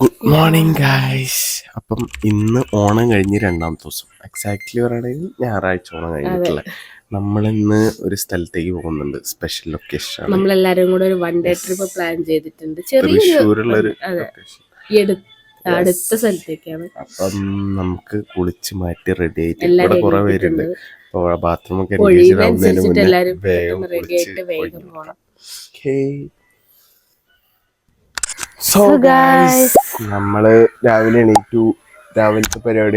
Good morning guys അപ്പം ഇന്ന് ഓണം കഴിഞ്ഞ് രണ്ടാമത്തെ ദിവസം. എക്സാക്ട്ലി പറയുകയാണെങ്കിൽ ഞായറാഴ്ച ഓണം കഴിഞ്ഞിട്ടില്ല നമ്മളിന്ന് ഒരു സ്ഥലത്തേക്ക് പോകുന്നുണ്ട്. സ്പെഷ്യൽ ലൊക്കേഷൻ നമ്മളെല്ലാരും കൂടെ ഒരു വൺ ഡേ ട്രിപ്പ് പ്ലാൻ ചെയ്തിട്ടുണ്ട്. തൃശ്ശൂരുള്ള ഒരു അടുത്ത സ്ഥലത്തേക്കാണ്. അപ്പം നമുക്ക് കുളിച്ച് മാറ്റി റെഡി ആയിട്ട് ഇവിടെ കുറെ പേരുണ്ട്. അപ്പോൾ ബാത്റൂം ഒക്കെ വേഗം വേഗം പോണം. സോ ഗായ്സ് നമ്മൾ രാവിലെ എണീറ്റു. രാവിലത്തെ പരിപാടി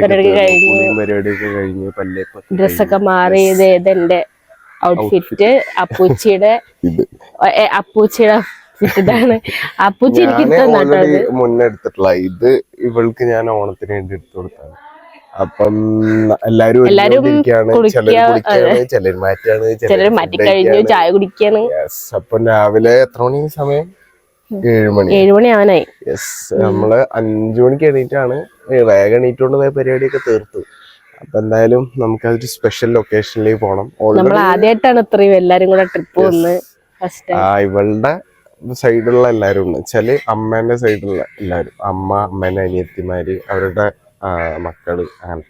പരിപാടിയൊക്കെ കഴിഞ്ഞ്. പല്ലേപ്പൊക്കെ ഡ്രസ്സൊക്കെ. മാറി. ഇത് ഇതെന്റെ ഔട്ട്ഫിറ്റ്. അപ്പൂച്ചിയുടെ അപ്പൂച്ചിയുടെ outfit ഇതാണ്. അപ്പൂച്ചി എനിക്ക് ഞാൻ ഇഷ്ടം ഓൾറെഡി കേട്ടോ മുന്നേ എടുത്തിട്ടുള്ള ഇത് ഇവൾക്ക് ഞാൻ ഓണത്തിന് വേണ്ടി എടുത്തു കൊടുത്താണ്. അപ്പം എല്ലാരും ചിലർ മാറ്റാണ് ചിലര് മാറ്റി കഴിഞ്ഞു ചായ കുടിക്കാണ് അപ്പം രാവിലെ എത്ര മണി സമയം? ഏഴ് മണി ആവാനായി യെസ് നമ്മൾ അഞ്ചു മണിക്ക് എണീറ്റാണ്. വേഗം എണീറ്റുകൊണ്ട് പരിപാടിയൊക്കെ തീർത്തു. അപ്പൊ എന്തായാലും നമുക്ക് അതൊരു സ്പെഷ്യൽ ലൊക്കേഷനിലേക്ക് പോകണം നമ്മൾ ആദ്യമായിട്ടാണ് ഇത്രയും എല്ലാരും കൂടെ ട്രിപ്പ് വന്ന് ആ ഇവളുടെ സൈഡിലുള്ള എല്ലാരും ഉണ്ട്. വെച്ചാൽ അമ്മേന്റെ സൈഡിലുള്ള എല്ലാരും. അമ്മ അമ്മേന്റെ അനിയത്തിമാര് അവരുടെ മക്കൾ അങ്ങനെ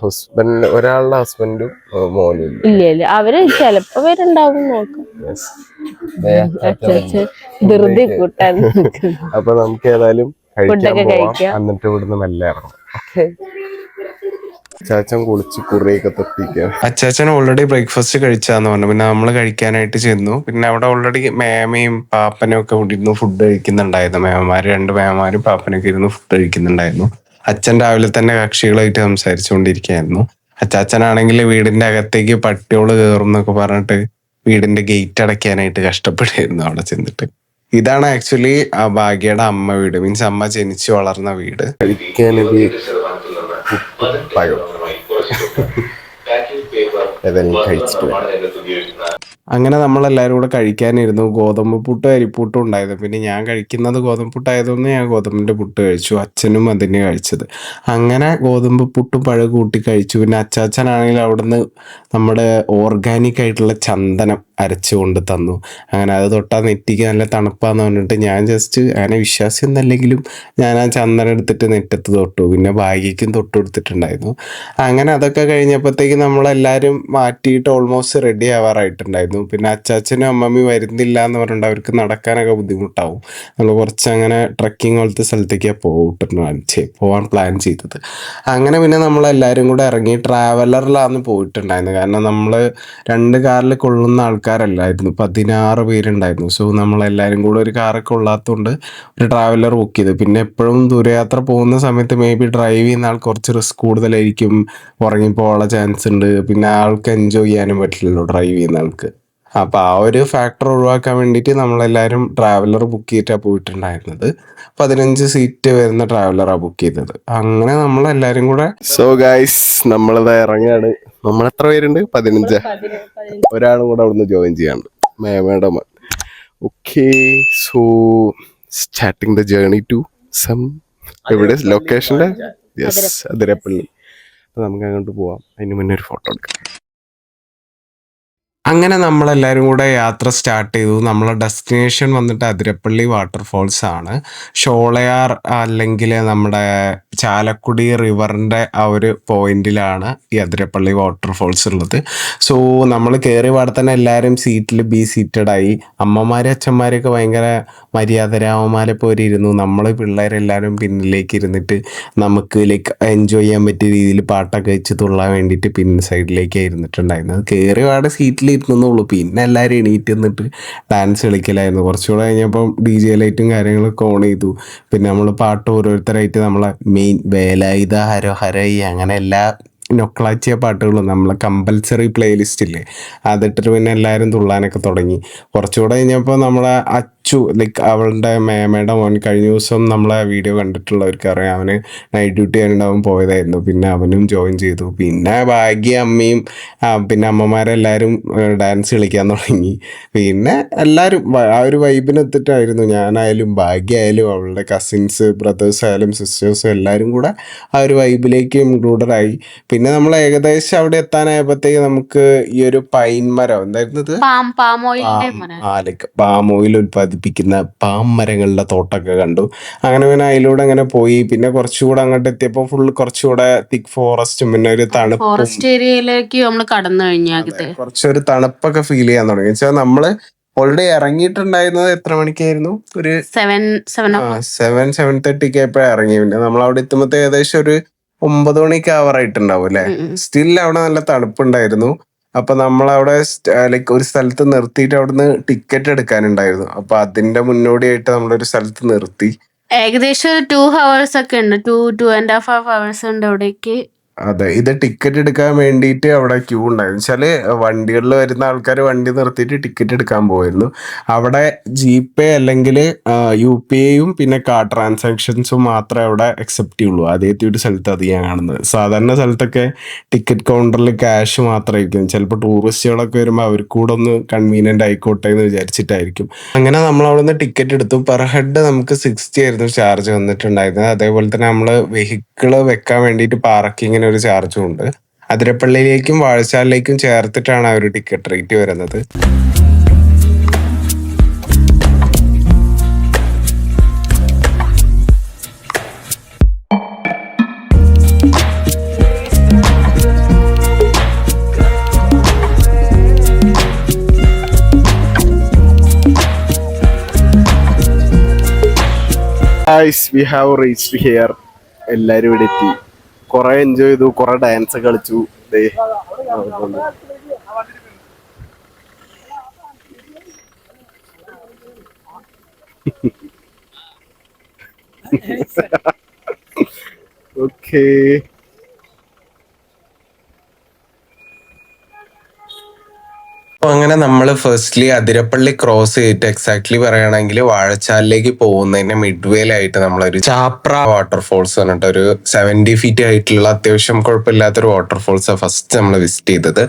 ഹസ്ബൻഡ് ഒരാളുടെ ഹസ്ബൻഡും മോനും. ഇല്ല ഇല്ല. അവർ ചെലപ്പോ പേരുണ്ടാവും നോക്കാം. ധൃതി കൂട്ടാൻ. അപ്പൊ നമുക്ക് ഏതായാലും കഴിക്കാൻ പോവാം. കഴിക്കാം. എന്നിട്ട് ഇവിടുന്ന് മെല്ലെ ഇറങ്ങാം. അച്ചാച്ചൻ കുളിച്ച് കുറിയൊക്കെ തപ്പിക്കാം അച്ചാച്ചൻ ഓൾറെഡി ബ്രേക്ക്ഫാസ്റ്റ് കഴിച്ചാന്ന് പറഞ്ഞു. പിന്നെ നമ്മൾ കഴിക്കാനായിട്ട് ചെന്നു. പിന്നെ അവിടെ ഓൾറെഡി മേമയും പാപ്പനും ഒക്കെ കൂടി ഇരുന്ന് ഫുഡ് കഴിക്കുന്നുണ്ടായിരുന്നു. മേമമാര് രണ്ട് മേമമാരും പാപ്പനൊക്കെ ഇരുന്ന് ഫുഡ് കഴിക്കുന്നുണ്ടായിരുന്നു. അച്ഛൻ രാവിലെ തന്നെ കക്ഷികളായിട്ട് സംസാരിച്ചുകൊണ്ടിരിക്കുകയായിരുന്നു. അച്ചാച്ചനാണെങ്കിൽ വീടിന്റെ അകത്തേക്ക് പട്ടിയോൾ കയറും എന്നൊക്കെ പറഞ്ഞിട്ട് വീടിന്റെ ഗേറ്റ് അടയ്ക്കാനായിട്ട് കഷ്ടപ്പെടായിരുന്നു അവിടെ ചെന്നിട്ട്. ഇതാണ് ആക്ച്വലി ആ ഭാഗ്യയുടെ അമ്മ വീട്. മീൻസ് അമ്മ ജനിച്ചു വളർന്ന വീട്. ഏതായാലും കഴിച്ചിട്ട് വരാം. അങ്ങനെ നമ്മൾ എല്ലാവരും കൂടെ കഴിക്കാനിരുന്നു. ഗോതമ്പ് പുട്ടും അരിപ്പുട്ടും ഉണ്ടായിരുന്നു. പിന്നെ ഞാൻ കഴിക്കുന്നത് ഗോതമ്പ് പുട്ടായതുകൊണ്ട് ഞാൻ ഗോതമ്പിന്റെ പുട്ട് കഴിച്ചു. അച്ഛനും അതിനെ കഴിച്ചത്. അങ്ങനെ ഗോതമ്പ് പുട്ടും പഴം കൂട്ടി കഴിച്ചു. പിന്നെ അച്ചാച്ചനാണെങ്കിൽ അവിടുന്ന് നമ്മുടെ ഓർഗാനിക് ആയിട്ടുള്ള ചന്ദനം. അരച്ചു കൊണ്ട് തന്നു. അങ്ങനെ അത് തൊട്ടാൽ നെറ്റിക്ക് നല്ല തണുപ്പാന്ന് പറഞ്ഞിട്ട് ഞാൻ ജസ്റ്റ് അങ്ങനെ വിശ്വാസം എന്നല്ലെങ്കിലും ഞാൻ ആ ചന്ദനം എടുത്തിട്ട് നെറ്റത്ത് തൊട്ടു. പിന്നെ ഭാഗ്യക്കും തൊട്ട് കൊടുത്തിട്ടുണ്ടായിരുന്നു. അങ്ങനെ അതൊക്കെ കഴിഞ്ഞപ്പോഴത്തേക്ക് നമ്മളെല്ലാവരും മാറ്റിയിട്ട് ഓൾമോസ്റ്റ് റെഡി ആവാറായിട്ടുണ്ടായിരുന്നു. പിന്നെ അച്ചാച്ചനും അമ്മമ്മയും വരുന്നില്ല എന്ന് പറഞ്ഞിട്ട് അവർക്ക് നടക്കാനൊക്കെ ബുദ്ധിമുട്ടാവും. നമ്മൾ കുറച്ച് അങ്ങനെ ട്രക്കിംഗ് പോലത്തെ സ്ഥലത്തേക്കാണ് പോയിട്ട് പോകാൻ പ്ലാൻ ചെയ്തത്. അങ്ങനെ പിന്നെ നമ്മളെല്ലാവരും കൂടെ ഇറങ്ങി ട്രാവലറിലാണ് പോയിട്ടുണ്ടായിരുന്നത് കാരണം നമ്മൾ രണ്ട് കാറിൽ കൊള്ളുന്ന ആൾക്കാരല്ലായിരുന്നു. പതിനാറ് പേരുണ്ടായിരുന്നു. സോ നമ്മളെല്ലാവരും കൂടെ ഒരു കാറൊക്കെ ഉള്ളാത്തതുകൊണ്ട് ഒരു ട്രാവലർ ബുക്ക് ചെയ്തു. പിന്നെ എപ്പോഴും ദൂരയാത്ര പോകുന്ന സമയത്ത് മേ ബി ഡ്രൈവ് ചെയ്യുന്ന ആൾ കുറച്ച് റിസ്ക് കൂടുതലായിരിക്കും. ഉറങ്ങിപ്പോകാനുള്ള ചാൻസ് ഉണ്ട്. പിന്നെ ആൾക്ക് എൻജോയ് ചെയ്യാനും പറ്റില്ലല്ലോ ഡ്രൈവ് ചെയ്യുന്ന ആൾക്ക്. അപ്പോൾ ആ ഒരു ഫാക്ടർ ഒഴിവാക്കാൻ വേണ്ടിയിട്ട് നമ്മളെല്ലാവരും ട്രാവലർ ബുക്ക് ചെയ്തിട്ടാണ് പോയിട്ടുണ്ടായിരുന്നത്. പതിനഞ്ച് സീറ്റ് വരുന്ന ട്രാവലറാണ് ബുക്ക് ചെയ്തത്. അങ്ങനെ നമ്മളെല്ലാവരും കൂടെ സോ ഗൈസ് നമ്മളിതാ ഇറങ്ങാണ്. നമ്മൾ എത്ര പേരുണ്ട്? പതിനഞ്ച്. ഒരാളും കൂടെ അവിടുന്ന് ജോയിൻ ചെയ്യാണ്ട് മേമയുടെ okay so starting the journey to some എവിടെ? ലൊക്കേഷന്റെ യെസ് അതിരപ്പള്ളി. അപ്പം നമുക്ക് അങ്ങോട്ട് പോവാം. അതിന് മുന്നേ ഒരു ഫോട്ടോ എടുക്കാം. അങ്ങനെ നമ്മളെല്ലാവരും കൂടെ യാത്ര സ്റ്റാർട്ട് ചെയ്തു. നമ്മളെ ഡെസ്റ്റിനേഷൻ വന്നിട്ട് അതിരപ്പള്ളി വാട്ടർഫോൾസ് ആണ്. ഷോളയാർ അല്ലെങ്കിൽ നമ്മുടെ ചാലക്കുടി റിവറിന്റെ ആ ഒരു പോയിന്റിലാണ് ഈ അതിരപ്പള്ളി വാട്ടർഫോൾസ് ഉള്ളത്. സോ നമ്മൾ കയറി പാടെ തന്നെ എല്ലാവരും സീറ്റിൽ ബി സീറ്റഡ് ആയി. അമ്മമാരും അച്ഛന്മാരൊക്കെ ഭയങ്കര മര്യാദരാമന്മാരെ പോലെ ഇരുന്നു. നമ്മൾ പിള്ളേരെല്ലാവരും പിന്നിലേക്ക് ഇരുന്നിട്ട് നമുക്ക് ലൈക്ക് എൻജോയ് ചെയ്യാൻ പറ്റിയ രീതിയിൽ പാട്ടൊക്കെ വെച്ച് തുള്ളാൻ വേണ്ടിയിട്ട് പിൻ സൈഡിലേക്ക് ഇരുന്നിട്ടുണ്ടായിരുന്നത്. കയറി പാടെ സീറ്റിൽ ഇരുന്നുള്ളൂ പിന്നെ എല്ലാവരും എണീറ്റ് നിന്നിട്ട് ഡാൻസ് കളിക്കലായിരുന്നു. കുറച്ചുകൂടെ കഴിഞ്ഞപ്പം ഡി ജെ ലൈറ്റും കാര്യങ്ങളൊക്കെ ഓൺ ചെയ്തു. പിന്നെ നമ്മൾ പാട്ട് ഓരോരുത്തരായിട്ട് നമ്മളെ മെയിൻ വേലായുധ ഹരോ ഹരൈ അങ്ങനെ എല്ലാ നൊക്കളാച്ചിയ പാട്ടുകളും നമ്മളെ കമ്പൽസറി പ്ലേലിസ്റ്റ് ഇല്ലേ? അതിട്ടിട്ട് പിന്നെ എല്ലാവരും തുള്ളാനൊക്കെ തുടങ്ങി. കുറച്ചുകൂടെ കഴിഞ്ഞപ്പോൾ നമ്മളെ അച്ചു ലൈക്ക് അവളുടെ മേമയുടെ മോൻ കഴിഞ്ഞ ദിവസം നമ്മളെ വീഡിയോ കണ്ടിട്ടുള്ളവർക്ക് അറിയാം. അവന് നൈറ്റ് ഡ്യൂട്ടി ആയിട്ടുണ്ടാവും പോയതായിരുന്നു. പിന്നെ അവനും ജോയിൻ ചെയ്തു. പിന്നെ ഭാഗ്യ അമ്മയും പിന്നെ അമ്മമാരെല്ലാവരും ഡാൻസ് കളിക്കാൻ തുടങ്ങി. പിന്നെ എല്ലാവരും ആ ഒരു വൈബിനെത്തിട്ടായിരുന്നു ഞാനായാലും ഭാഗ്യ ആയാലും അവളുടെ കസിൻസ് ബ്രദേഴ്സ് ആയാലും സിസ്റ്റേഴ്സും എല്ലാവരും കൂടെ ആ ഒരു വൈബിലേക്ക് ഇൻക്ലൂഡഡ് ആയി. പിന്നെ നമ്മൾ ഏകദേശം അവിടെ എത്താനായപ്പോഴത്തേക്ക് നമുക്ക് ഈ ഒരു പൈൻ മരം എന്തായിരുന്നത് പാം ഓയിൽ ഓയിലിന്റെ ആ പാം മരങ്ങളുടെ തോട്ടമൊക്കെ കണ്ടു. അങ്ങനെ പിന്നെ അതിലൂടെ അങ്ങനെ പോയി. പിന്നെ കുറച്ചുകൂടെ അങ്ങോട്ട് എത്തിയപ്പോൾ ഫുൾ കുറച്ചുകൂടെ തിക് ഫോറസ്റ്റും പിന്നെ ഒരു തണുപ്പ് ഫോറസ്റ്റ് ഏരിയയിലേക്ക് നമ്മൾ കടന്നു കഴിഞ്ഞാൽ കുറച്ചൊരു തണുപ്പൊക്കെ ഫീൽ ചെയ്യാൻ തുടങ്ങി. വെച്ചാൽ നമ്മൾ ഓൾറെഡി ഇറങ്ങിയിട്ടുണ്ടായിരുന്നത് എത്ര മണിക്കായിരുന്നു? ഒരു സെവൻ സെവൻ സെവൻ സെവൻ തേർട്ടിക്ക് ആയപ്പോഴാണ് ഇറങ്ങി. പിന്നെ നമ്മൾ അവിടെ എത്തുമ്പോഴത്തെ ഏകദേശം ഒരു ഒമ്പത് മണിക്ക് ആവറായിട്ടുണ്ടാവും അല്ലെ? സ്റ്റിൽ അവിടെ നല്ല തണുപ്പുണ്ടായിരുന്നു. അപ്പൊ നമ്മളവിടെ ലൈക്ക് ഒരു സ്ഥലത്ത് നിർത്തിയിട്ട് അവിടുന്ന് ടിക്കറ്റ് എടുക്കാനുണ്ടായിരുന്നു. അപ്പൊ അതിന്റെ മുന്നോടിയായിട്ട് നമ്മളൊരു സ്ഥലത്ത് നിർത്തി. ഏകദേശം ഒരു ടു ഹവേഴ്സ് ഒക്കെ ഉണ്ട്. Two two and half half hours ഉണ്ട് അവിടേക്ക്. അതെ ഇത് ടിക്കറ്റ് എടുക്കാൻ വേണ്ടിയിട്ട് അവിടെ ക്യൂ ഉണ്ടായിരുന്നു. വെച്ചാൽ വണ്ടികളിൽ വരുന്ന ആൾക്കാർ വണ്ടി നിർത്തിയിട്ട് ടിക്കറ്റ് എടുക്കാൻ പോയിരുന്നു. അവിടെ ജി പേ അല്ലെങ്കിൽ യു പി ഐയും പിന്നെ കാർഡ് ട്രാൻസാക്ഷൻസും മാത്രമേ അവിടെ അക്സെപ്റ്റ് ചെയ്യുള്ളൂ. ആദ്യത്തെ ഒരു സ്ഥലത്ത് അത് ഞാൻ കാണുന്നത്. സാധാരണ സ്ഥലത്തൊക്കെ ടിക്കറ്റ് കൗണ്ടറിൽ ക്യാഷ് മാത്രമായിരിക്കും. ചിലപ്പോൾ ടൂറിസ്റ്റുകളൊക്കെ വരുമ്പോൾ അവർക്ക് കൂടെ ഒന്ന് കൺവീനിയന്റ് ആയിക്കോട്ടെ എന്ന് വിചാരിച്ചിട്ടായിരിക്കും. അങ്ങനെ നമ്മൾ അവിടെ നിന്ന് ടിക്കറ്റ് എടുത്തു. പെർ ഹെഡ് നമുക്ക് സിക്സ്റ്റി ആയിരുന്നു ചാർജ് വന്നിട്ടുണ്ടായിരുന്നത്. അതേപോലെ തന്നെ നമ്മൾ വെഹിക്കിൾ വെക്കാൻ വേണ്ടിയിട്ട് പാർക്കിങ്ങിന് ഒരു ചാർജും ഉണ്ട്. അതിരപ്പള്ളിയിലേക്കും വാഴച്ചാലിലേക്കും ചേർത്തിട്ടാണ് ഒരു ടിക്കറ്റ് റേറ്റ് വരുന്നത്. Guys we have reach here എല്ലാരും ഇവിടെ എത്തി. കുറെ എൻജോയ് ചെയ്തു കുറെ ഡാൻസ് കളിച്ചു. ദേ. അപ്പൊ അങ്ങനെ നമ്മൾ ഫസ്റ്റ്ലി അതിരപ്പള്ളി ക്രോസ് ചെയ്തിട്ട് എക്സാക്ട്ലി പറയുകയാണെങ്കിൽ വാഴച്ചാലിലേക്ക് പോകുന്നതിന്റെ മിഡ്വേലായിട്ട് നമ്മളൊരു ചാപ്ര. വാട്ടർഫോൾസ് പറഞ്ഞിട്ട് ഒരു സെവന്റി ഫീറ്റ് ആയിട്ടുള്ള അത്യാവശ്യം കുഴപ്പമില്ലാത്തൊരു വാട്ടർഫോൾസ് ഫസ്റ്റ് നമ്മൾ വിസിറ്റ് ചെയ്തത്.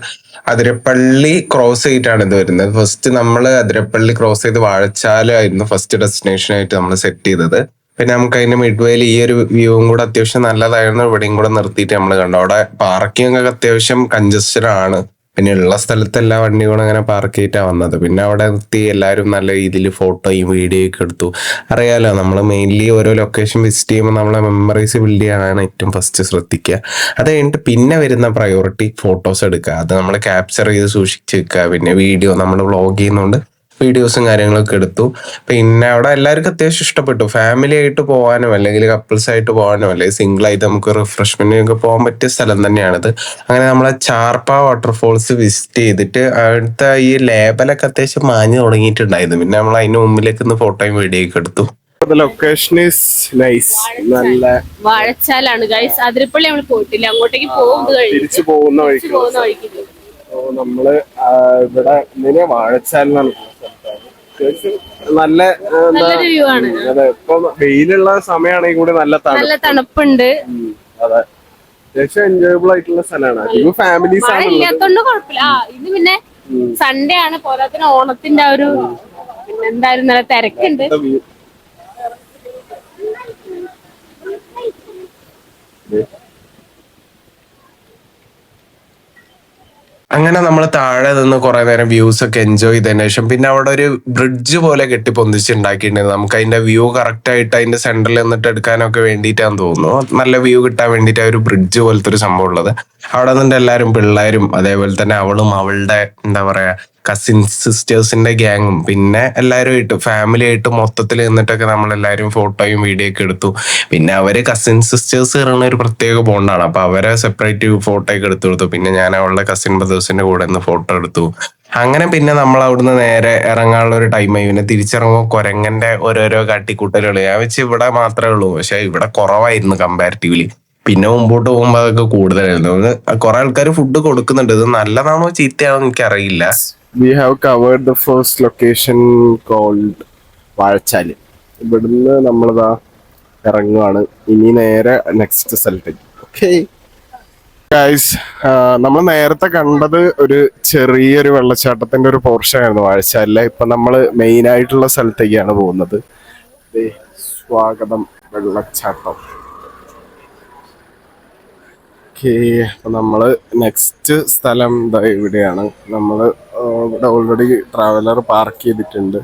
അതിരപ്പള്ളി ക്രോസ് ചെയ്തിട്ടാണ് ഇത് വരുന്നത്. ഫസ്റ്റ് നമ്മൾ അതിരപ്പള്ളി ക്രോസ് ചെയ്ത് വാഴച്ചാലായിരുന്നു ഫസ്റ്റ് ഡെസ്റ്റിനേഷൻ ആയിട്ട് നമ്മൾ സെറ്റ് ചെയ്തത്. പിന്നെ നമുക്ക് അതിന്റെ മിഡ്വേയിൽ ഈ ഒരു വ്യൂവും കൂടെ അത്യാവശ്യം നല്ലതായിരുന്നു. ഇവിടെയും കൂടെ നിർത്തിയിട്ട് നമ്മൾ കണ്ടു. അവിടെ പാർക്കിംഗ് ഒക്കെ അത്യാവശ്യം കഞ്ചസ്റ്റഡ് ആണ്. പിന്നെ ഉള്ള സ്ഥലത്ത് എല്ലാ വണ്ടികളും അങ്ങനെ പാർക്ക് ചെയ്തിട്ടാണ് വന്നത്. പിന്നെ അവിടെ നിർത്തി എല്ലാവരും നല്ല രീതിയിൽ ഫോട്ടോയും വീഡിയോ ഒക്കെ എടുത്തു. അറിയാലോ നമ്മൾ മെയിൻലി ഓരോ ലൊക്കേഷൻ വിസിറ്റ് ചെയ്യുമ്പോൾ നമ്മളെ മെമ്മറീസ് ബിൽഡ് ചെയ്യാനാണ് ഏറ്റവും ഫസ്റ്റ് ശ്രദ്ധിക്കുക. അത് കഴിഞ്ഞിട്ട് പിന്നെ വരുന്ന പ്രയോറിറ്റി ഫോട്ടോസ് എടുക്കുക. അത് നമ്മൾ ക്യാപ്ചർ ചെയ്ത് സൂക്ഷിച്ച് വെക്കുക. പിന്നെ വീഡിയോ നമ്മൾ വ്ളോഗ് ചെയ്യുന്നതുകൊണ്ട് വീഡിയോസും കാര്യങ്ങളൊക്കെ എടുത്തു. പിന്നെ അവിടെ എല്ലാവർക്കും അത്യാവശ്യം ഇഷ്ടപ്പെട്ടു. ഫാമിലി ആയിട്ട് പോകാനോ അല്ലെങ്കിൽ കപ്പിൾസ് ആയിട്ട് പോകാനോ അല്ലെങ്കിൽ സിംഗിൾ ആയിട്ട് നമുക്ക് റിഫ്രഷ്മെന്റിന് ഒക്കെ പോകാൻ പറ്റിയ സ്ഥലം തന്നെയാണിത്. അങ്ങനെ നമ്മളെ ചാർപ്പ വാട്ടർഫോൾസ് വിസിറ്റ് ചെയ്തിട്ട് അവിടുത്തെ ഈ ലേബലൊക്കെ അത്യാവശ്യം മാഞ്ഞു തുടങ്ങിയിട്ടുണ്ടായിരുന്നു. പിന്നെ നമ്മൾ അതിന് മുമ്പിലേക്ക് ഒന്ന് ഫോട്ടോയും വീഡിയോ ഒക്കെ എടുത്തു. ലൊക്കേഷൻ ഈസ് നൈസ് നല്ല വാഴച്ചാലാണ് ഗൈസ് അതിരപ്പള്ളി നമ്മൾ പോയിട്ടില്ല. അങ്ങോട്ടേക്ക് പോകുന്നത് തിരിച്ചു പോകുന്ന വഴിക്ക്. ഓ, നമ്മൾ ഇവിടെ വാഴച്ചാലിനാണ് അത്യാവശ്യം നല്ല അതെ. ഇപ്പൊ വെയിലുള്ള സമയമാണെങ്കിൽ കൂടി നല്ല നല്ല തണുപ്പുണ്ട്. അതെ. അത്യാവശ്യം എൻജോയബിൾ ആയിട്ടുള്ള സ്ഥലമാണ്. അധികം ഫാമിലീസ് ആണ്. ഇല്ലാത്തോണ്ട് കുഴപ്പമില്ല ആ പിന്നെ സൺഡേ ആണ്. പോരാത്തിന് ഓണത്തിന്റെ ആ ഒരു പിന്നെ എന്തായാലും നല്ല തിരക്കുണ്ട്. ദേ, അങ്ങനെ നമ്മൾ താഴെ നിന്ന് കുറെ നേരം വ്യൂസ് ഒക്കെ എൻജോയ് ചെയ്തതിന് ശേഷം പിന്നെ അവിടെ ഒരു ബ്രിഡ്ജ് പോലെ കെട്ടി പൊന്തിച്ചുണ്ടാക്കിയിട്ടുണ്ട് നമുക്ക് അതിന്റെ വ്യൂ കറക്റ്റ് ആയിട്ട് അതിന്റെ സെന്ററിൽ നിന്നിട്ട് എടുക്കാനൊക്കെ വേണ്ടിയിട്ടാന്ന് തോന്നുന്നു. നല്ല വ്യൂ കിട്ടാൻ വേണ്ടിയിട്ട് ഒരു ബ്രിഡ്ജ് പോലത്തെ ഒരു സംഭവം ഉള്ളത്. അവിടെ നിന്നിട്ട് എല്ലാവരും പിള്ളേരും അതേപോലെ തന്നെ അവളും അവളുടെ എന്താ പറയാ കസിൻ സിസ്റ്റേഴ്സിന്റെ ഗ്യാങ്ങും പിന്നെ എല്ലാവരും ആയിട്ട് ഫാമിലി ആയിട്ട് മൊത്തത്തിൽ നിന്നിട്ടൊക്കെ നമ്മൾ എല്ലാവരും ഫോട്ടോയും വീഡിയോ ഒക്കെ എടുത്തു. പിന്നെ അവർ കസിൻ സിസ്റ്റേഴ്സ് പറയുന്ന ഒരു പ്രത്യേക ബോണ്ടാണ് അപ്പൊ അവരെ സെപ്പറേറ്റ് ഫോട്ടോ ഒക്കെ എടുത്തു കൊടുത്തു. പിന്നെ ഞാൻ അവളുടെ കസിൻ ബ്രദേഴ്സിന്റെ കൂടെ നിന്ന് ഫോട്ടോ എടുത്തു. അങ്ങനെ പിന്നെ നമ്മൾ അവിടുന്ന് നേരെ ഇറങ്ങാനുള്ള ഒരു ടൈമായി പിന്നെ തിരിച്ചിറങ്ങുമ്പോൾ കുരങ്ങന്റെ ഓരോരോ കാട്ടിക്കൂട്ടലുകൾ ഞാൻ വെച്ച് ഇവിടെ മാത്രമേ ഉള്ളൂ. പക്ഷെ ഇവിടെ കുറവായിരുന്നു കമ്പാരിറ്റീവ്ലി പിന്നെ മുമ്പോട്ട് പോകുമ്പോൾ അതൊക്കെ കൂടുതലായിരുന്നു. കുറെ ആൾക്കാർ ഫുഡ് കൊടുക്കുന്നുണ്ട്. ഇത് നല്ലതാണോ ചീത്തയാണോ എനിക്കറിയില്ല. We have covered the first location called Vazhachal. ഇവിടുന്ന് നമ്മളിതാ ഇറങ്ങുവാണ്. ഇനി നേരെ നെക്സ്റ്റ് സ്ഥലത്തേക്ക്. ഓക്കെ ഗൈസ് നമ്മൾ നേരത്തെ കണ്ടത് ഒരു ചെറിയൊരു വെള്ളച്ചാട്ടത്തിന്റെ ഒരു പോർഷൻ ആയിരുന്നു വാഴച്ചാലിലെ. ഇപ്പൊ നമ്മൾ മെയിൻ ആയിട്ടുള്ള സ്ഥലത്തേക്കാണ് പോകുന്നത്. സ്വാഗതം വെള്ളച്ചാട്ടം. ഓക്കെ അപ്പൊ നമ്മൾ നെക്സ്റ്റ് സ്ഥലം എന്താ ഇവിടെയാണ്. നമ്മൾ ആ, ഇവിടെ ഓൾറെഡി ട്രാവലർ പാർക്ക് ചെയ്തിട്ടുണ്ട്.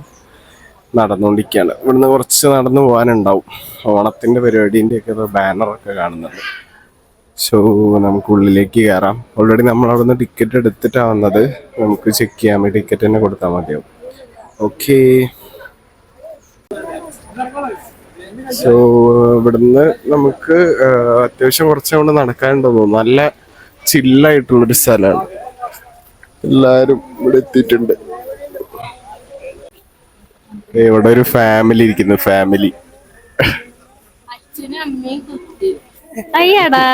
നടന്നുകൊണ്ടിരിക്കുകയാണ് ഇവിടുന്ന് കുറച്ച് നടന്നു പോകാനുണ്ടാവും. ഓണത്തിന്റെ പരിപാടീന്റെ ഒക്കെ ബാനറൊക്കെ കാണുന്നുണ്ട്. സോ നമുക്ക് ഉള്ളിലേക്ക് കയറാം ഓൾറെഡി നമ്മൾ അവിടെ നിന്ന് ടിക്കറ്റ് എടുത്തിട്ടാണ് വന്നത്. നമുക്ക് ചെക്ക് ചെയ്യാൻ ടിക്കറ്റ് തന്നെ കൊടുത്താൽ മതിയാവും. ഓക്കേ സോ ഇവിടുന്ന് നമുക്ക് അത്യാവശ്യം കുറച്ചുകൊണ്ട് നടക്കാനുണ്ടെന്ന് തോന്നുന്നു. നല്ല ചില്ലായിട്ടുള്ളൊരു സ്ഥലമാണ്. എല്ലാരും ഇവിടെ എത്തിയിട്ടുണ്ട്. ഇവിടെ ഒരു ഫാമിലി ഇരിക്കുന്നു ഫാമിലി അയ്യടാ.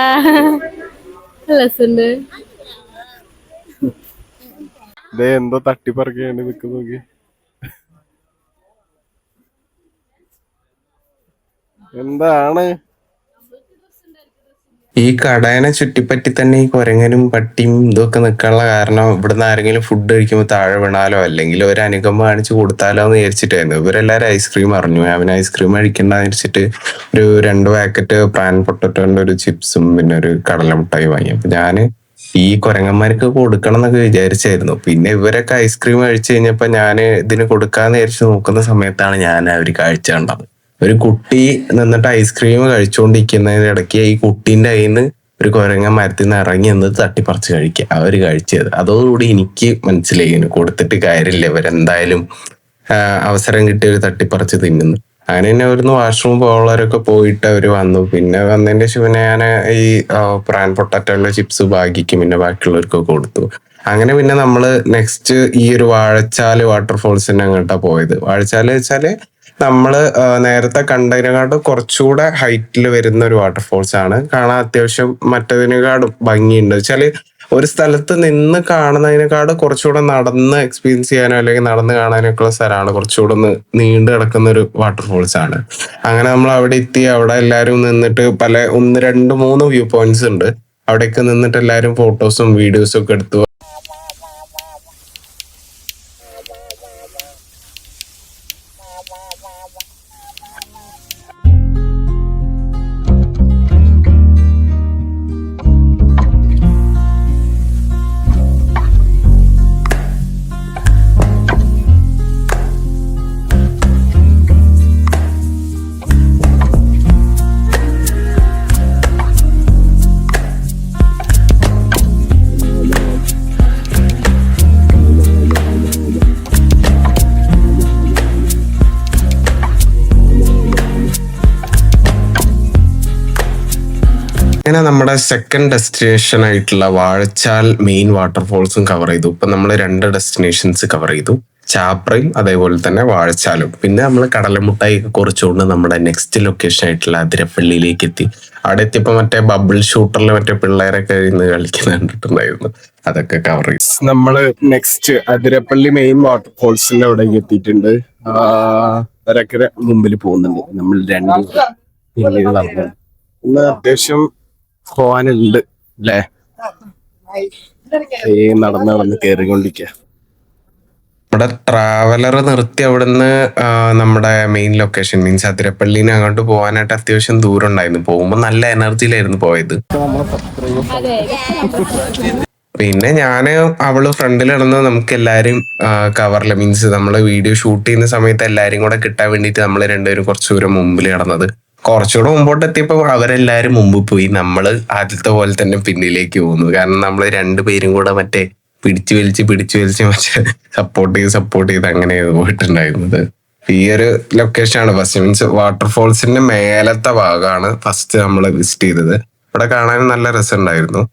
എന്തോ തട്ടിപ്പറക്കാണ് നിൽക്കുന്നു നോക്കി എന്താണ്? ഈ കടയനെ ചുറ്റിപ്പറ്റി തന്നെ ഈ കുരങ്ങനും പട്ടിയും ഇതൊക്കെ നിൽക്കാനുള്ള കാരണം ഇവിടുന്ന് ആരെങ്കിലും ഫുഡ് കഴിക്കുമ്പോൾ താഴെ വീണാലോ? അല്ലെങ്കിൽ ഒരു അനുകമ്പ കാണിച്ചു കൊടുത്താലോ എന്ന് വിചാരിച്ചിട്ടായിരുന്നു. ഇവരെല്ലാവരും ഐസ്ക്രീം അറിഞ്ഞു. അവൻ ഐസ്ക്രീം കഴിക്കണ്ടെന്ന് വിചാരിച്ചിട്ട് ഒരു രണ്ട് പാക്കറ്റ് പ്രാൻ പൊട്ടറ്റോന്റെ ഒരു ചിപ്സും പിന്നെ ഒരു കടല മുട്ടായി വാങ്ങി. അപ്പൊ ഞാൻ ഈ കുരങ്ങന്മാർക്ക് കൊടുക്കണം എന്നൊക്കെ വിചാരിച്ചായിരുന്നു. പിന്നെ ഇവരൊക്കെ ഐസ്ക്രീം കഴിച്ചു കഴിഞ്ഞപ്പോ ഞാൻ ഇതിന് കൊടുക്കാന്ന് വിചാരിച്ച് നോക്കുന്ന സമയത്താണ് ഞാൻ ഒരു കാഴ്ച കണ്ടത്. ഒരു കുട്ടി നിന്നിട്ട് ഐസ്ക്രീം കഴിച്ചുകൊണ്ടിരിക്കുന്നതിന് ഇടയ്ക്ക് ഈ കുട്ടീന്റെ കയ്യിൽ നിന്ന് ഒരു കുരങ്ങ മരത്തിൽ നിന്ന് ഇറങ്ങി എന്ന് തട്ടിപ്പറിച്ച് കഴിക്കുക ഒരു കഴിച്ചത്. അതോടുകൂടി എനിക്ക് മനസ്സിലായി. കൊടുത്തിട്ട് കാര്യമില്ല. ഇവരെന്തായാലും അവസരം കിട്ടി ഒരു തട്ടിപ്പറിച്ച് തിന്നുന്നു. അങ്ങനെ തന്നെ അവിടുന്ന് വാഷ്റൂം പോകാനുള്ളവരൊക്കെ പോയിട്ട് അവർ വന്നു. പിന്നെ വന്നതിന്റെ പിന്നെ ഞാൻ ഈ പ്രാൻ പൊട്ടറ്റുള്ള ചിപ്സ് ബാക്കിക്ക് പിന്നെ ബാക്കിയുള്ളവർക്കൊക്കെ കൊടുത്തു. അങ്ങനെ പിന്നെ നമ്മൾ നെക്സ്റ്റ് ഈ ഒരു വാഴച്ചാൽ വാട്ടർഫോൾസിന് അങ്ങോട്ടാണ് പോയത്. വാഴച്ചാൽ വെച്ചാൽ നമ്മൾ ആ, നേരത്തെ കണ്ടതിനെക്കാട്ടും കുറച്ചുകൂടെ ഹൈറ്റിൽ വരുന്ന ഒരു വാട്ടർഫോൾസ് ആണ്. കാണാൻ അത്യാവശ്യം മറ്റതിനെക്കാളും ഭംഗിയുണ്ട്. വെച്ചാൽ ഒരു സ്ഥലത്ത് നിന്ന് കാണുന്നതിനെക്കാട് കുറച്ചുകൂടെ നടന്ന് എക്സ്പീരിയൻസ് ചെയ്യാനോ അല്ലെങ്കിൽ നടന്ന് കാണാനൊക്കെ ഉള്ള സ്ഥലമാണ് കുറച്ചുകൂടെ ഒന്ന് നീണ്ടു കിടക്കുന്ന ഒരു വാട്ടർഫോൾസ് ആണ്. അങ്ങനെ നമ്മൾ അവിടെ എത്തി അവിടെ എല്ലാവരും നിന്നിട്ട് പല ഒന്ന് രണ്ട് മൂന്ന് വ്യൂ പോയിന്റ്സ് ഉണ്ട്. അവിടെയൊക്കെ നിന്നിട്ട് എല്ലാവരും ഫോട്ടോസും വീഡിയോസും ഒക്കെ എടുത്തു നമ്മുടെ സെക്കൻഡ് ഡെസ്റ്റിനേഷൻ ആയിട്ടുള്ള വാഴച്ചാൽ മെയിൻ വാട്ടർഫോൾസും കവർ ചെയ്തു. ഇപ്പൊ നമ്മൾ രണ്ട് ഡെസ്റ്റിനേഷൻസ് കവർ ചെയ്തു. ചാപ്രയും അതേപോലെ തന്നെ വാഴച്ചാലും. പിന്നെ നമ്മൾ കടലമുട്ടായി ഒക്കെ കുറച്ചുകൊണ്ട് നമ്മുടെ നെക്സ്റ്റ് ലൊക്കേഷൻ ആയിട്ടുള്ള അതിരപ്പള്ളിയിലേക്ക് എത്തി. അവിടെ എത്തിയപ്പോ മറ്റേ ബബിൾ ഷൂട്ടറിൽ മറ്റേ പിള്ളേരൊക്കെ ഇരുന്ന് കളിക്കുന്ന കണ്ടിട്ടുണ്ടായിരുന്നു. അതൊക്കെ കവർ ചെയ്തു. നമ്മൾ നെക്സ്റ്റ് അതിരപ്പള്ളി മെയിൻ വാട്ടർഫോൾസിന്റെ അവിടെ എത്തിയിട്ടുണ്ട്. ഒരക്കര മുമ്പിൽ പോകുന്നുണ്ട്. നമ്മൾ രണ്ട് അത്യാവശ്യം പോവാനുണ്ട് അല്ലേ? നടന്ന് നടന്ന് കേറിക്കൊണ്ടിരിക്ക. നമ്മുടെ ട്രാവലർ നിർത്തി അവിടുന്ന് നമ്മുടെ മെയിൻ ലൊക്കേഷൻ മീൻസ് അതിരപ്പള്ളിന് അങ്ങോട്ട് പോകാനായിട്ട് അത്യാവശ്യം ദൂരം ഉണ്ടായിരുന്നു പോകുമ്പോൾ നല്ല എനർജിയിലായിരുന്നു പോയത്. പിന്നെ ഞാൻ അവൾ ഫ്രണ്ടിൽ നടന്ന് നമുക്ക് എല്ലാരും കവറിൽ മീൻസ് നമ്മൾ വീഡിയോ ഷൂട്ട് ചെയ്യുന്ന സമയത്ത് എല്ലാരും കൂടെ കിട്ടാൻ വേണ്ടിട്ട് നമ്മൾ രണ്ടുപേരും കുറച്ച് ദൂരം മുമ്പിൽ കിടന്നത് കുറച്ചുകൂടെ മുമ്പോട്ട് എത്തിയപ്പോൾ അവരെല്ലാവരും മുമ്പ് പോയി. നമ്മൾ ആദ്യത്തെ പോലെ തന്നെ പിന്നിലേക്ക് പോകുന്നു. കാരണം നമ്മൾ രണ്ടുപേരും കൂടെ മറ്റേ പിടിച്ചു വലിച്ച് പിടിച്ചു വലിച്ച് മറ്റേ സപ്പോർട്ട് ചെയ്ത് സപ്പോർട്ട് ചെയ്ത് അങ്ങനെ പോയിട്ടുണ്ടായിരുന്നത്. ഈ ഒരു ലൊക്കേഷൻ ആണ്. ഫസ്റ്റ് മീൻസ് വാട്ടർഫോൾസിന്റെ മേലത്തെ ഭാഗമാണ് ഫസ്റ്റ് നമ്മൾ വിസിറ്റ് ചെയ്തത്. ഇവിടെ കാണാൻ നല്ല രസമുണ്ടായിരുന്നു.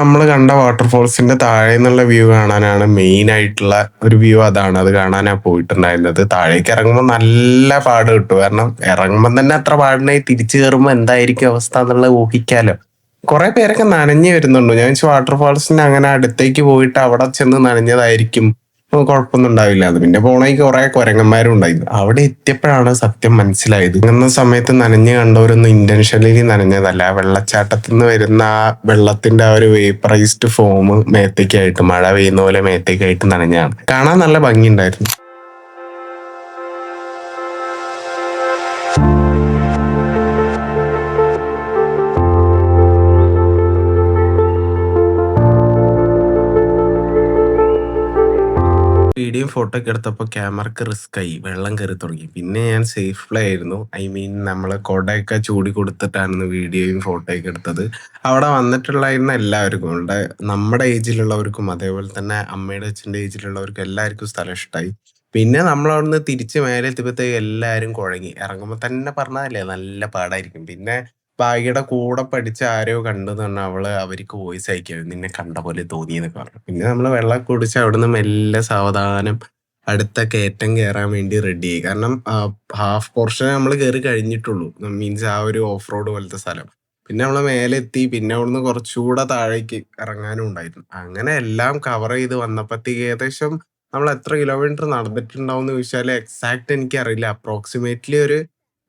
നമ്മൾ കണ്ട വാട്ടർഫോൾസിന്റെ താഴെ നിന്നുള്ള വ്യൂ കാണാനാണ് മെയിൻ ആയിട്ടുള്ള ഒരു വ്യൂ അതാണ്. അത് കാണാനാണ് പോയിട്ടുണ്ടായിരുന്നത്. താഴേക്ക് ഇറങ്ങുമ്പോൾ നല്ല പാട് കിട്ടും. കാരണം ഇറങ്ങുമ്പോൾ തന്നെ അത്ര പാടിനായി തിരിച്ചു കയറുമ്പോൾ എന്തായിരിക്കും അവസ്ഥ എന്നുള്ളത് ഊഹിക്കാലോ. കുറെ പേരൊക്കെ നനഞ്ഞു വരുന്നുണ്ട്. ഞാൻ വാട്ടർഫോൾസിന് അങ്ങനെ അടുത്തേക്ക് പോയിട്ട് അവിടെ ചെന്ന് നനഞ്ഞതായിരിക്കും. കുഴപ്പമൊന്നും ഉണ്ടാവില്ല. അത് പിന്നെ പോണേക്ക് കുറെ കുരങ്ങന്മാരും ഉണ്ടായിരുന്നു അവിടെ എത്തിയപ്പോഴാണ് സത്യം മനസ്സിലായത്. ഇറങ്ങുന്ന സമയത്ത് നനഞ്ഞു കണ്ടവരൊന്നും ഇന്റൻഷനലി നനഞ്ഞതല്ല. വെള്ളച്ചാട്ടത്തിൽ നിന്ന് വരുന്ന ആ വെള്ളത്തിന്റെ ആ ഒരു വേപ്പറൈസ്ഡ് ഫോം മേത്തേക്കായിട്ട് മഴ പെയ്യുന്ന പോലെ മേത്തേക്കായിട്ട് നനഞ്ഞാണ് കാണാൻ നല്ല ഭംഗിയുണ്ടായിരുന്നു. വീഡിയോയും ഫോട്ടോ ഒക്കെ എടുത്തപ്പോൾ ക്യാമറക്ക് റിസ്ക് ആയി. വെള്ളം കയറി തുടങ്ങി. പിന്നെ ഞാൻ സേഫ് ആയിരുന്നു. ഐ മീൻ നമ്മൾ കൊടയൊക്കെ ചൂടി കൊടുത്തിട്ടാണ് വീഡിയോയും ഫോട്ടോയൊക്കെ എടുത്തത്. അവിടെ വന്നിട്ടുള്ളായിരുന്ന എല്ലാവർക്കും. അവിടെ നമ്മുടെ ഏജിലുള്ളവർക്കും അതേപോലെ തന്നെ അമ്മയുടെ അച്ഛന്റെ ഏജിലുള്ളവർക്കും എല്ലാവർക്കും സ്ഥലം ഇഷ്ടമായി പിന്നെ നമ്മൾ അവിടുന്ന് തിരിച്ച് മേലെ എത്തിയപ്പോഴത്തേക്ക് എല്ലാവരും കുഴങ്ങി. ഇറങ്ങുമ്പോൾ തന്നെ പറഞ്ഞതല്ലേ നല്ല പാടായിരിക്കും. പിന്നെ ഭാഗ്യയുടെ കൂടെ പഠിച്ച ആരോ കണ്ടു തന്നെ അവൾ അവർക്ക് വോയിസ് അയക്കും. നിന്നെ കണ്ട പോലെ തോന്നി എന്നൊക്കെ പറഞ്ഞു. പിന്നെ നമ്മൾ വെള്ളം കുടിച്ച് അവിടുന്ന് മെല്ലെ സാവധാനം അടുത്ത കയറ്റം കയറാൻ വേണ്ടി റെഡി ആയി. കാരണം ഹാഫ് പോർഷൻ നമ്മൾ കയറി കഴിഞ്ഞിട്ടുള്ളൂ. മീൻസ് ആ ഒരു ഓഫ് റോഡ് പോലത്തെ സ്ഥലം. പിന്നെ നമ്മൾ മേലെ എത്തി പിന്നെ അവിടുന്ന് കുറച്ചുകൂടെ താഴേക്ക് ഇറങ്ങാനും ഉണ്ടായിരുന്നു. അങ്ങനെ എല്ലാം കവർ ചെയ്ത് വന്നപ്പോഴത്തേക്ക് ഏകദേശം നമ്മൾ എത്ര കിലോമീറ്റർ നടന്നിട്ടുണ്ടാവും എന്ന് ചോദിച്ചാൽ എക്സാക്ട് എനിക്ക് അറിയില്ല അപ്രോക്സിമേറ്റ്ലി ഒരു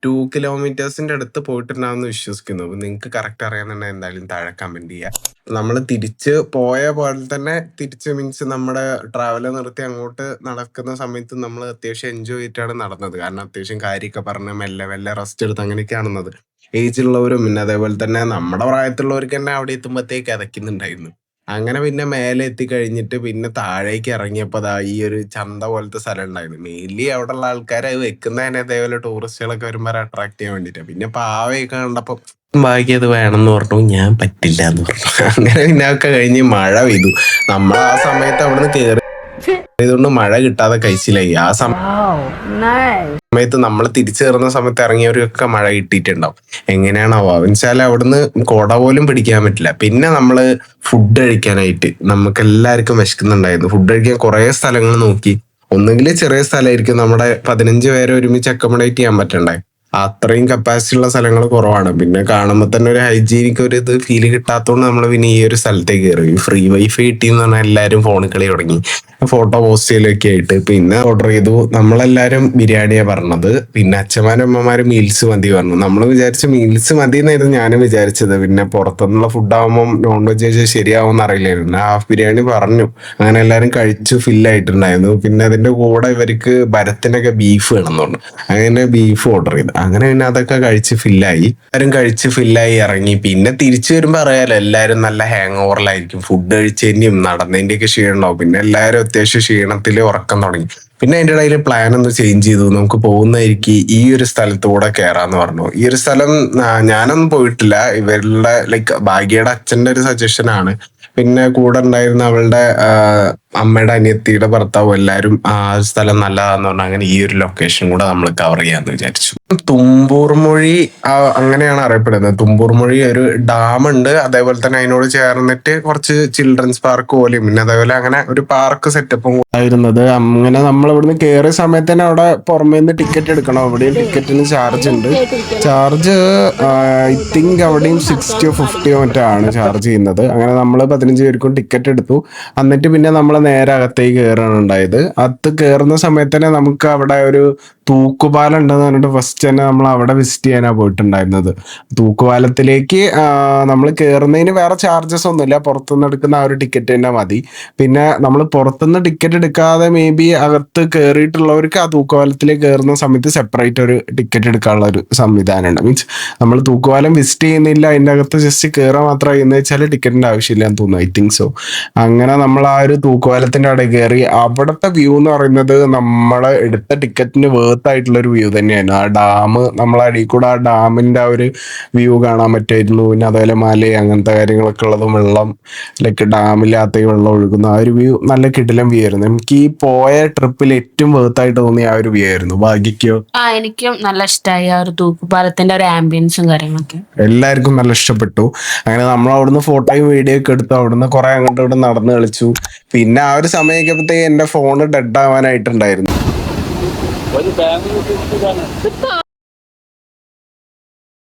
ടു കിലോമീറ്റേഴ്സിന്റെ അടുത്ത് പോയിട്ടുണ്ടാവുമെന്ന് വിശ്വസിക്കുന്നു. നിങ്ങൾക്ക് കറക്റ്റ് അറിയാന്നുണ്ടെങ്കിൽ എന്തായാലും താഴെ കമന്റ് ചെയ്യാം. നമ്മൾ തിരിച്ച് പോയ പോലെ തന്നെ തിരിച്ച് മീൻസ് നമ്മുടെ ട്രാവലർ നിർത്തി അങ്ങോട്ട് നടക്കുന്ന സമയത്ത് നമ്മൾ അത്യാവശ്യം എൻജോയ് ചെയ്തിട്ടാണ് നടന്നത്. കാരണം അത്യാവശ്യം കാര്യമൊക്കെ പറഞ്ഞ് മെല്ലെ മെല്ലെ റെസ്റ്റ് എടുത്ത് അങ്ങനെയൊക്കെയാണെന്നത് ഏജിലുള്ളവരും പിന്നെ അതേപോലെ തന്നെ നമ്മുടെ പ്രായത്തിലുള്ളവർക്ക് തന്നെ അവിടെ എത്തുമ്പോഴത്തേക്ക് കിതയ്ക്കുന്നുണ്ടായിരുന്നു അങ്ങനെ പിന്നെ മേലെ എത്തിക്കഴിഞ്ഞിട്ട് പിന്നെ താഴേക്ക് ഇറങ്ങിയപ്പോൾ ദാ ഈ ഒരു ചന്ത പോലത്തെ സ്ഥലം ഉണ്ടായിരുന്നു. മെയിൻലി അവിടെ ഉള്ള ആൾക്കാർ അത് വെക്കുന്നതന്നെ അതേപോലെ ടൂറിസ്റ്റുകളൊക്കെ വരുമ്പോൾ അട്രാക്ട് ചെയ്യാൻ വേണ്ടിയിട്ടാണ് പിന്നെ പാവയൊക്കെ കണ്ടപ്പോൾ ബാക്കി അത് വേണമെന്ന് പറഞ്ഞു. ഞാൻ പറ്റില്ല എന്ന് പറഞ്ഞു. അങ്ങനെ പിന്നെ ഒക്കെ കഴിഞ്ഞ് മഴ പെയ്തു. നമ്മൾ ആ സമയത്ത് അവിടുന്ന് കയറി കൊണ്ട് മഴ കിട്ടാതെ കഴിച്ചില്ലായി ആ സമയത്ത് നമ്മൾ തിരിച്ചു കയറുന്ന സമയത്ത് ഇറങ്ങിയവർക്കൊക്കെ മഴ കിട്ടിയിട്ടുണ്ടാവും. എങ്ങനെയാണാവോ വെച്ചാൽ അവിടുന്ന് കുട പോലും പിടിക്കാൻ പറ്റില്ല. പിന്നെ നമ്മൾ ഫുഡ് കഴിക്കാനായിട്ട് നമുക്ക് എല്ലാവർക്കും വിശക്കുന്നുണ്ടായിരുന്നു. ഫുഡ് കഴിക്കാൻ കുറെ സ്ഥലങ്ങൾ നോക്കി. ഒന്നുകിൽ ചെറിയ സ്ഥലമായിരിക്കും നമ്മുടെ പതിനഞ്ച് പേരെ ഒരുമിച്ച് അക്കോമഡേറ്റ് ചെയ്യാൻ പറ്റണ്ടേ. അത്രയും കപ്പാസിറ്റി ഉള്ള സ്ഥലങ്ങൾ കുറവാണ്. പിന്നെ കാണുമ്പോൾ തന്നെ ഒരു ഹൈജീനിക് ഒരു ഇത് ഫീൽ കിട്ടാത്തതുകൊണ്ട് നമ്മൾ പിന്നെ ഈ ഒരു സ്ഥലത്തേക്ക് കയറി ഫ്രീ വൈഫൈ കിട്ടിയെന്ന് പറഞ്ഞാൽ എല്ലാവരും ഫോണിൽ കളി തുടങ്ങി. ഫോട്ടോ പോസ്റ്റ് ചെയ്യലൊക്കെ ആയിട്ട് പിന്നെ ഓർഡർ ചെയ്തു. നമ്മളെല്ലാരും ബിരിയാണിയാ പറഞ്ഞത്. പിന്നെ അച്ഛന്മാരും അമ്മമാരും മീൽസ് മതി പറഞ്ഞു. നമ്മൾ വിചാരിച്ച മീൽസ് മതി എന്നായിരുന്നു ഞാനും വിചാരിച്ചത്. പിന്നെ പുറത്തുനിന്നുള്ള ഫുഡ് ആകുമ്പോൾ നോൺ വെജ് കഴിച്ചാൽ ശരിയാവുമെന്ന് അറിയില്ലായിരുന്നു. ഹാഫ് ബിരിയാണി പറഞ്ഞു. അങ്ങനെ എല്ലാരും കഴിച്ചു ഫില്ലായിട്ടുണ്ടായിരുന്നു പിന്നെ അതിന്റെ കൂടെ ഇവർക്ക് ഭരത്തിനൊക്കെ ബീഫ് വേണമെന്നുണ്ട് അങ്ങനെ ബീഫ് ഓർഡർ ചെയ്തു. അങ്ങനെ പിന്നെ അതൊക്കെ കഴിച്ച് ഫില്ലായി എല്ലാവരും കഴിച്ച് ഫില്ലായി ഇറങ്ങി. പിന്നെ തിരിച്ചു വരുമ്പോൾ അറിയാലോ എല്ലാവരും നല്ല ഹാങ് ഓവറിലായിരിക്കും ഫുഡ് കഴിച്ചതിന്റെയും നടന്നതിന്റെയൊക്കെ ക്ഷീണം ഉണ്ടാവും പിന്നെ എല്ലാവരും അത്യാവശ്യം ക്ഷീണത്തിൽ ഉറക്കം തുടങ്ങി. പിന്നെ അതിന്റെ ഇടയിൽ പ്ലാൻ ഒന്ന് ചേഞ്ച് ചെയ്തു. നമുക്ക് പോകുന്നതായിരിക്കും ഈ ഒരു സ്ഥലത്തൂടെ കയറാന്ന് പറഞ്ഞു. ഈ ഒരു സ്ഥലം ഞാനൊന്നും പോയിട്ടില്ല. ഇവരുടെ ലൈക്ക് ഭാഗ്യയുടെ അച്ഛന്റെ ഒരു സജഷൻ ആണ്. പിന്നെ കൂടെ ഉണ്ടായിരുന്ന അവളുടെ അമ്മയുടെ അനിയത്തിയുടെ ഭർത്താവ് എല്ലാവരും ആ സ്ഥലം നല്ലതാന്ന് പറഞ്ഞാൽ അങ്ങനെ ഈ ഒരു ലൊക്കേഷൻ കൂടെ നമ്മൾ കവർ ചെയ്യാന്ന് വിചാരിച്ചു. തുമ്പൂർ മൊഴി അങ്ങനെയാണ് അറിയപ്പെടുന്നത്. തുമ്പൂർ മൊഴി ഒരു ഡാം ഉണ്ട്. അതേപോലെ തന്നെ അതിനോട് ചേർന്നിട്ട് കുറച്ച് ചിൽഡ്രൻസ് പാർക്ക് പോലെയും. പിന്നെ അതേപോലെ അങ്ങനെ ഒരു പാർക്ക് സെറ്റപ്പും ആയിരുന്നത്. അങ്ങനെ നമ്മൾ ഇവിടുന്ന് കയറിയ സമയത്ത് തന്നെ അവിടെ പുറമേ നിന്ന് ടിക്കറ്റ് എടുക്കണം. അവിടെയും ടിക്കറ്റിന് ചാർജ് ഉണ്ട്. ചാർജ് ഐ തിങ്ക് അവിടെയും സിക്സ്റ്റിയോ ഫിഫ്റ്റിയോ മറ്റോ ആണ് ചാർജ് ചെയ്യുന്നത്. അങ്ങനെ നമ്മൾ പതിനഞ്ച് പേർക്കും ടിക്കറ്റ് എടുത്തു. എന്നിട്ട് പിന്നെ നമ്മൾ നേരെ അകത്തേക്ക് കയറാണ് ഉണ്ടായത്. അത് കയറുന്ന സമയത്ത് തന്നെ നമുക്ക് അവിടെ ഒരു തൂക്കുപാലം ഉണ്ടെന്ന് പറഞ്ഞിട്ട് ഫസ്റ്റ് തന്നെ നമ്മൾ അവിടെ വിസിറ്റ് ചെയ്യാനാണ് പോയിട്ടുണ്ടായിരുന്നത്. തൂക്കുപാലത്തിലേക്ക് നമ്മൾ കയറുന്നതിന് വേറെ ചാർജസ് ഒന്നുമില്ല. പുറത്തുനിന്ന് എടുക്കുന്ന ആ ഒരു ടിക്കറ്റ് തന്നെ മതി. പിന്നെ നമ്മൾ പുറത്തുനിന്ന് ടിക്കറ്റ് എടുക്കാതെ മേ ബി അകത്ത് കയറിയിട്ടുള്ളവർക്ക് ആ തൂക്കുപാലത്തിലേക്ക് കയറുന്ന സമയത്ത് സെപ്പറേറ്റ് ഒരു ടിക്കറ്റ് എടുക്കാനുള്ള ഒരു സംവിധാനമുണ്ട്. മീൻസ് നമ്മൾ തൂക്കുപാലം വിസിറ്റ് ചെയ്യുന്നില്ല അതിന്റെ അകത്ത് ജസ്റ്റ് കയറാൻ മാത്രം എന്ന് വെച്ചാൽ ടിക്കറ്റിന്റെ ആവശ്യമില്ല എന്ന് തോന്നുന്നു ഐ തിങ്ക് സോ അങ്ങനെ നമ്മൾ ആ ഒരു തൂക്കുപാലത്തിന്റെ അവിടെ കയറി അവിടുത്തെ വ്യൂ എന്ന് പറയുന്നത് നമ്മൾ എടുത്ത ടിക്കറ്റിന് വേർത്ത് വേർത്ത് ആയിട്ടുള്ള ഒരു വ്യൂ തന്നെയായിരുന്നു. ആ ഡാം നമ്മളെ അടിയിൽ കൂടെ ആ ഡാമിന്റെ ആ ഒരു വ്യൂ കാണാൻ പറ്റുമായിരുന്നു. പിന്നെ അതുപോലെ മല അങ്ങനത്തെ കാര്യങ്ങളൊക്കെ ഉള്ളതും വെള്ളം ലൈക്ക് ഡാമില്ലാത്ത വെള്ളം ഒഴുകുന്ന ആ ഒരു വ്യൂ നല്ല കിടിലം വ്യൂ ആയിരുന്നു. എനിക്ക് ഈ പോയ ട്രിപ്പിൽ ഏറ്റവും വേർത്തായിട്ട് തോന്നിയ ആ ഒരു വ്യൂ ആയിരുന്നു. ഭാഗ്യക്കോ ആ എനിക്കും നല്ല ഇഷ്ടമായി ആ ഒരു തൂക്കുപാലത്തിന്റെ ഒരു ആംബിയൻസും കാര്യങ്ങളൊക്കെ. എല്ലാവർക്കും നല്ല ഇഷ്ടപ്പെട്ടു. അങ്ങനെ നമ്മൾ അവിടുന്ന് ഫോട്ടോയും വീഡിയോ ഒക്കെ എടുത്തു അവിടുന്ന് കുറെ അങ്ങോട്ട് ഇവിടെ നടന്ന് കളിച്ചു. പിന്നെ ആ ഒരു സമയമൊക്കെപ്പോഴത്തേക്ക് എന്റെ ഫോൺ ഡെഡ് ആവാനായിട്ടുണ്ടായിരുന്നു.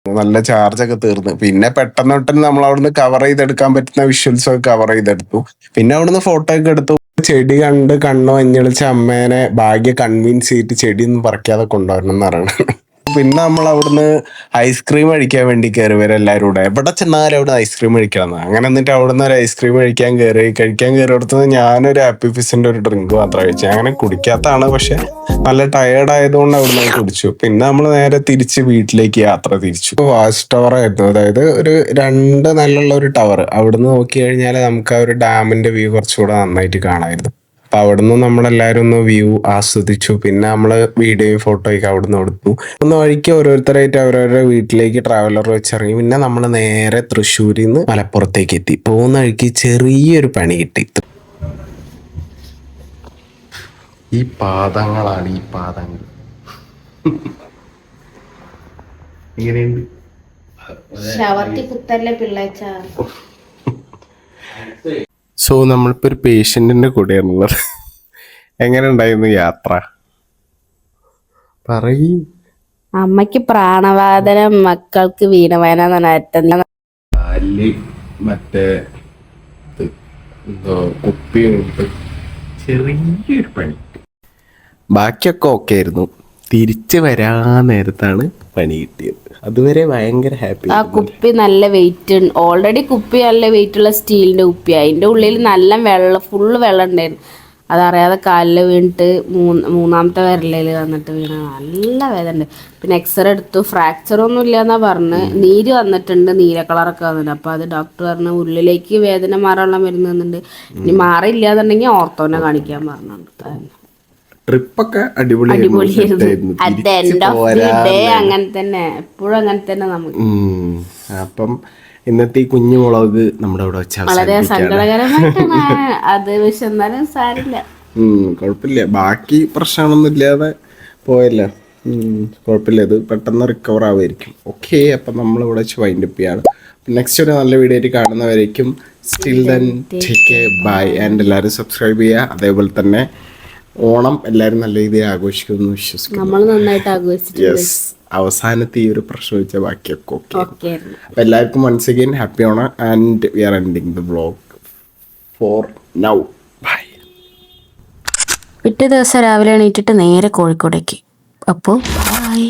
നല്ല ചാർജ് ഒക്കെ തീർന്നു. പിന്നെ പെട്ടെന്ന് പെട്ടെന്ന് നമ്മൾ അവിടുന്ന് കവർ ചെയ്തെടുക്കാൻ പറ്റുന്ന വിഷ്വൽസ് ഒക്കെ കവർ ചെയ്തെടുത്തു. പിന്നെ അവിടുന്ന് ഫോട്ടോ ഒക്കെ എടുത്തു. ചെടി കണ്ട് കണ്ണോ അഞ്ഞളിച്ച അമ്മേനെ ഭാഗ്യ കൺവിൻസ് ചെയ്തിട്ട് ചെടി ഒന്നും പറിക്കാതെ കൊണ്ടുവരണം എന്ന് പിന്നെ നമ്മൾ അവിടുന്ന് ഐസ്ക്രീം കഴിക്കാൻ വേണ്ടി കയറി വരും എല്ലാവരും കൂടെ. എവിടെ ചെന്നാലും അവിടെ ഐസ്ക്രീം കഴിക്കണം അങ്ങനെ എന്നിട്ട് അവിടുന്ന് ഒരു ഐസ്ക്രീം കഴിക്കാൻ കയറി കഴിക്കാൻ കയറിയെടുത്തത് ഞാനൊരു ഹാപ്പി ഫിസിന്റെ ഒരു ഡ്രിങ്ക് മാത്രം കഴിച്ചു. അങ്ങനെ കുടിക്കാത്തതാണ് പക്ഷെ നല്ല ടയേർഡ് ആയതുകൊണ്ട് അവിടുന്ന് കുടിച്ചു. പിന്നെ നമ്മൾ നേരെ തിരിച്ച് വീട്ടിലേക്ക് യാത്ര തിരിച്ചു. വാച്ച് ടവർ ആയിരുന്നു. അതായത് ഒരു രണ്ട് നിലുള്ള ഒരു ടവർ അവിടുന്ന് നോക്കി കഴിഞ്ഞാൽ നമുക്ക് ആ ഒരു ഡാമിന്റെ വ്യൂ കുറച്ചുകൂടെ നന്നായിട്ട് കാണാമായിരുന്നു. അപ്പൊ അവിടുന്ന് നമ്മളെല്ലാവരും ഒന്ന് വ്യൂ ആസ്വദിച്ചു. പിന്നെ നമ്മൾ വീഡിയോയും ഫോട്ടോയൊക്കെ അവിടുന്ന് കൊടുത്തു. ഒന്ന് വഴിക്ക് ഓരോരുത്തരായിട്ട് അവരവരുടെ വീട്ടിലേക്ക് ട്രാവലർ വെച്ചിറങ്ങി. പിന്നെ നമ്മൾ നേരെ തൃശ്ശൂരിൽ നിന്ന് മലപ്പുറത്തേക്ക് എത്തി. പോകുന്ന വഴിക്ക് ചെറിയൊരു പണി കിട്ടി. ഈ പാദങ്ങളാണ് ഈ പാദങ്ങൾ. ഇങ്ങനെയുണ്ട്. ശവർത്തി കുത്തല്ലേ പിള്ളേച്ച? സോ നമ്മളിപ്പോൾ ഒരു പേഷ്യന്റിന്റെ കൂടെയാണുള്ളത്. എങ്ങനെ ഉണ്ടായിരുന്നു യാത്ര? പറയ. അമ്മയ്ക്ക് പ്രാണവാദനം മക്കൾക്ക് വീണവേന കാലിൽ മറ്റേ ഇത് എന്തോ ചെറിയൊരു പണി. ബാക്കിയൊക്കെ ഓക്കെ ആയിരുന്നു. തിരിച്ചു വരാ നേരത്താണ് പണി കിട്ടിയത്. അതുവരെ ഭയങ്കര ഹാപ്പി ആ കുപ്പി നല്ല വെയിറ്റ് ഓൾറെഡി കുപ്പി നല്ല വെയിറ്റ് ഉള്ള സ്റ്റീലിന്റെ കുപ്പി അതിന്റെ ഉള്ളിൽ നല്ല വെള്ളം ഫുള്ള് വെള്ളം ഉണ്ടായിരുന്നു. അതറിയാതെ കാലിൽ വീണിട്ട് മൂന്ന് മൂന്നാമത്തെ വിരലിൽ വന്നിട്ട് വീണ. നല്ല വേദന ഉണ്ട്. പിന്നെ എക്സ്റേ എടുത്തു. ഫ്രാക്ചർ ഒന്നും ഇല്ല എന്നാ പറഞ്ഞ് നീര് വന്നിട്ടുണ്ട് നീല കളറൊക്കെ വന്നിട്ടുണ്ട്. അപ്പൊ അത് ഡോക്ടർ പറഞ്ഞു ഉള്ളിലേക്ക് വേദന മാറാനുള്ള മരുന്ന് തന്നിട്ടുണ്ട്. ഇനി മാറിയില്ല എന്നുണ്ടെങ്കിൽ ഓർത്തോനെ കാണിക്കാൻ പറഞ്ഞിട്ടുണ്ട്. ട്രിപ്പൊക്കെ അടിപൊളിയായിരുന്നു അങ്ങനെ തന്നെ എപ്പോഴും അങ്ങനെ തന്നെ നമുക്ക്. അപ്പം ഇന്നത്തെ ഈ കുഞ്ഞു മുളക് നമ്മുടെ അവിടെ വെച്ച് വളരെ സങ്കടകരമായിട്ടാണ് അത് പക്ഷെ എന്നാലും സാരില്ല കുഴപ്പമില്ല. ബാക്കി പ്രശ്നമൊന്നും ഇല്ലാതെ പോയല്ലോ? കുഴപ്പമില്ല. ഇത് പെട്ടെന്ന് റിക്കവർ ആവുമായിരിക്കും. ഓക്കെ അപ്പം നമ്മൾ ഇവിടെ വെച്ച് വൈൻഡ് അപ്പ് ചെയ്യാണ്. നെക്സ്റ്റ് ഒരു നല്ല വീഡിയോ ആയിട്ട് കാണുന്നവരേക്കും still then take bye and എല്ലാവരും സബ്സ്ക്രൈബ് ചെയ്യുക. അതേപോലെ തന്നെ ഓണം എല്ലാവരും നല്ല രീതിയിൽ ആഘോഷിക്കുമെന്ന് വിശ്വസിക്കുന്നു. നമ്മൾ നന്നായിട്ട് ആഘോഷിച്ചിട്ട് യെസ് അവസാനത്തെ ഈ ഒരു പ്രശ്നം വെച്ചാൽ ബാക്കിയൊക്കെ ഓക്കെ ഓക്കെ അപ്പം എല്ലാവർക്കും once again happy Onam and we are ending the vlog for now bye പിറ്റേ ദിവസം രാവിലെ എണീറ്റിട്ട് നേരെ കോഴിക്കോടേക്ക്. അപ്പോൾ ബൈ